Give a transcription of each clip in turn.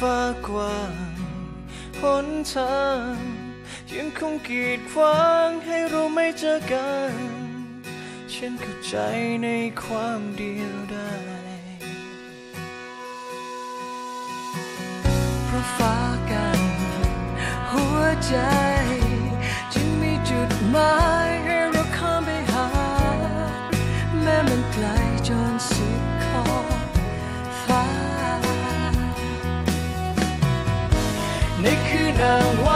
ฟ้ากว้างหนทางยังคงกีดขวางให้เราไม่เจอกัน ฉันเข้าใจในความเดียวดายเพราะฟ้ากันหัวใจ คื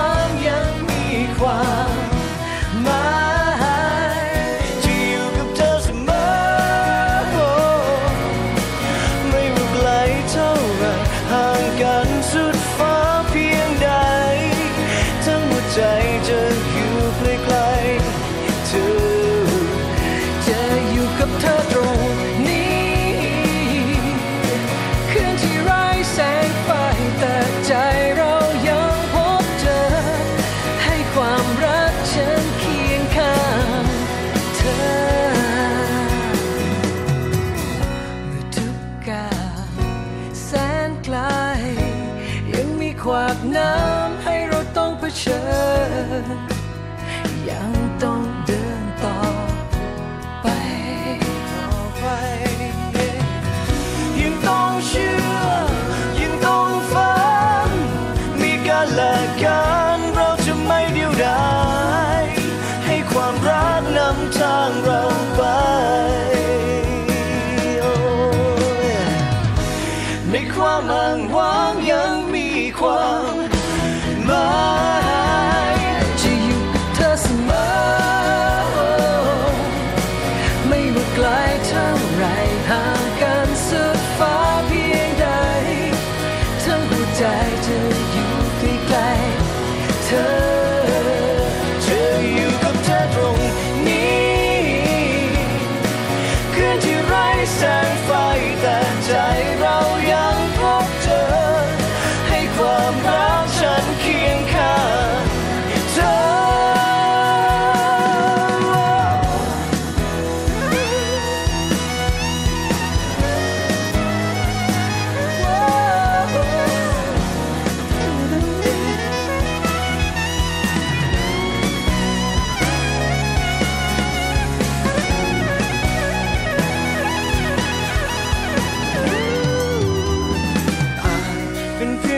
ขวากน้ำให้เราต้องเผชิญ ยังต้องเดินต่อไปต่อไป ยังต้องเชื่อ ยังต้องฝัน มีกันและกันเราจะไม่เดียวดาย ให้ความรักนำทางเราไป ความอ้างว้างยังมีความหมาย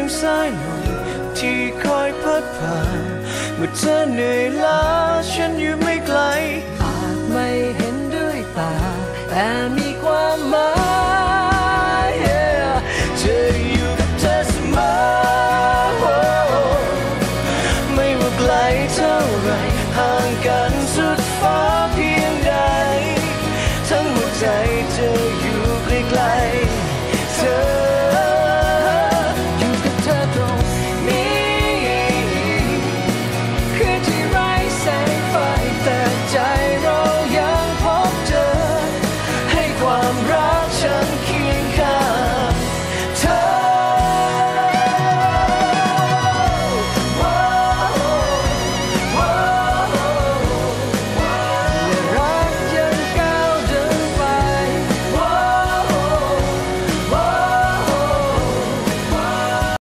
งสายลมที่คอยพัดผ่าน เมื่อเธอเหนื่อยล้าฉันอยู่ไม่ไกล